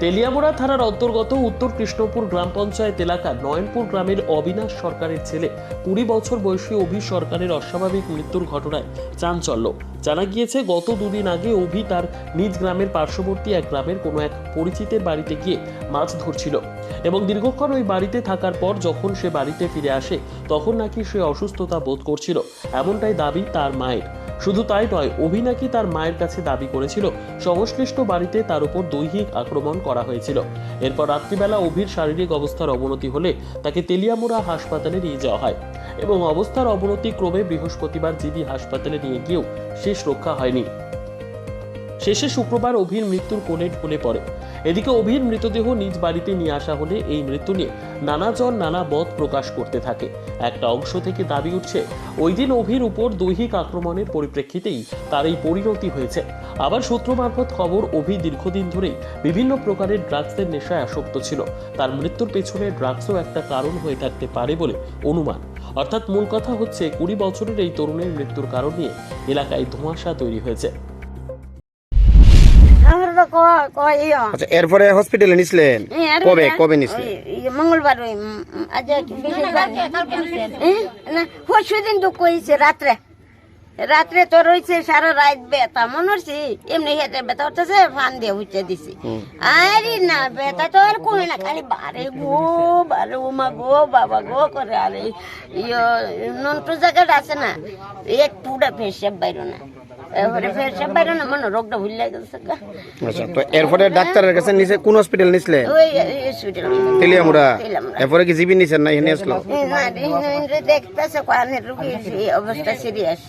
তেলিয়ামুড়া থানার অন্তর্গত উত্তর কৃষ্ণপুর গ্রাম পঞ্চায়েত এলাকার নয়নপুর গ্রামের অবিনাশ সরকারের ছেলে কুড়ি বছর বয়সী অভি সরকারের অস্বাভাবিক মৃত্যুর ঘটনায় চাঞ্চল্য। জানা গিয়েছে, গত দুদিন আগে অভি তার নিজ গ্রামের পার্শ্ববর্তী এক গ্রামের কোনো এক পরিচিতের বাড়িতে গিয়ে মাছ ধরছিল এবং দীর্ঘক্ষণ ওই বাড়িতে থাকার পর যখন সে বাড়িতে ফিরে আসে, তখন নাকি সে অসুস্থতা বোধ করছিল। এমনটাই দাবি তার মায়ের। শুধু তাই নয়, অভি নাকি তার মায়ের কাছে দাবি করেছিল, সংশ্লিষ্ট বাড়িতে তার উপর দৈহিক আক্রমণ করা হয়েছিল। এরপর রাত্রিবেলা অভির শারীরিক অবস্থার অবনতি হলে তাকে তেলিয়ামুড়া হাসপাতালে নিয়ে যাওয়া হয় এবং অবস্থার অবনতি ক্রমে বৃহস্পতিবার জিবি হাসপাতালে নিয়ে গিয়েও শেষ রক্ষা হয়নি। শেষে শুক্রবার অভির মৃত্যুর কোণে ঢলে পড়ে। এদিকে অভির মৃতদেহ নিজ বাড়িতে নিয়ে আসা হলে এই মৃত্যু নিয়ে নানাজন নানা মত প্রকাশ করতে থাকে। একটা অংশ থেকে দাবি উঠছে, ওই দিন অভির উপর দৈহিক আক্রমণের পরিপ্রেক্ষিতেই তার এই পরিণতি হয়েছে। আবার সূত্র মারফত খবর, অভি দীর্ঘদিন ধরেই বিভিন্ন প্রকারের ড্রাগসের নেশায় আসক্ত ছিল। তার মৃত্যুর পেছনে ড্রাগসও একটা কারণ হয়ে থাকতে পারে বলে অনুমান। অর্থাৎ মূল কথা হচ্ছে, কুড়ি বছরের এই তরুণের মৃত্যুর কারণ নিয়ে এলাকায় ধোঁয়াশা তৈরি হয়েছে। আচ্ছা এরপরে হসপিটালে নিছিলেন? কবে কবে নিছিলেন? মঙ্গলবার ওই আজ পরশু দিন তো কইছে রাত্রে। রাত্রে তো রয়েছে সারা রাত বেতা মনে হচ্ছে এমনি হেঁটে বেতা উঠতেছে ফান দিয়ে উঠে দিছি। আরে না বেতা তো আর কমে না খালি বারে গো বারে উমা গো বাবা গো করে আরে ইয়ে নন্টু জায়গাটা আছে না এক পুরা ফেসে বাইরো না। না মনে রোগটা ভুলে গেছে আচ্ছা তো এরপরে ডাক্তারের কাছে নিছে কোন হসপিটাল নিছিলেন ওই হসপিটাল তেলিয়ামুড়া। তেলিয়ামুড়া। এরপরে কি জিবি নিছেন না এখানে আসলো? দেখতেছে কানের রুগীর অবস্থা সিরিয়াস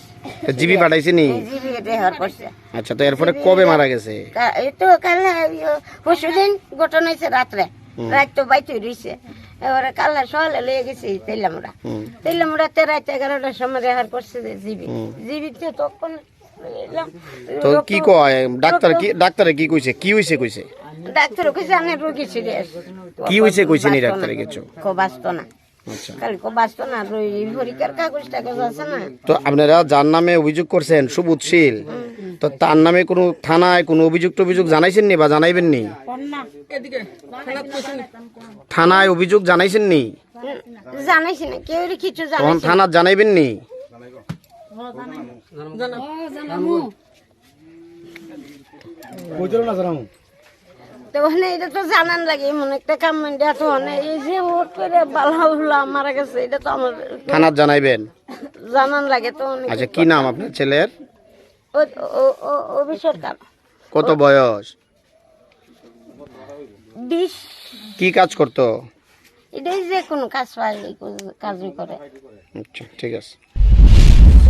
জিবি পাঠাইছে নি জিবি রেহার করছে। আচ্ছা তো এরপরে কবে মারা গেছে? এই তো কাল ঘটনা হয়েছে রাত্রে। রাত তো বাইতে রয়েছে এবারে কাল সকালে লয়ে গেছি তেলামুড়া হুম। তেলামুড়াতে রাত এগারোটার সময় রেহার করছে জিবি। জিবিতে তখন। তো কি কয়? ডাক্তার কি ডাক্তারে কি কইছে? কি হইছে কইছে? ডাক্তার কইছে আমি রুগী সিরিয়াস কি হইছে কইছে নি ডাক্তারে কিছু? কো বাঁচতো না আচ্ছা না। তো আপনারা যার নামে অভিযোগ করছেন সুবুধশীল তো তার নামে কোনো থানায় কোনো অভিযোগ টভিযোগ জানাইছেন নি বা জানাইবেন নি? থানায় অভিযোগ জানাইছেন নি? জানাইছি না কেউ কিছু তখন জানাইছি না। থানার জানাইবেন নি? এটা তো জানান লাগে এমন একটা কাম এটা তো এই যে হুট করে বালা হুলা মারা গেছে এটা তো আমার থানার জানাইবেন জানান লাগে তো আচ্ছা কি নাম আপনার ছেলের কত বয়স? কি কাজ করতো? এটাই যে কোনো কাজ পায় এই কাজই করে। আচ্ছা ঠিক আছে।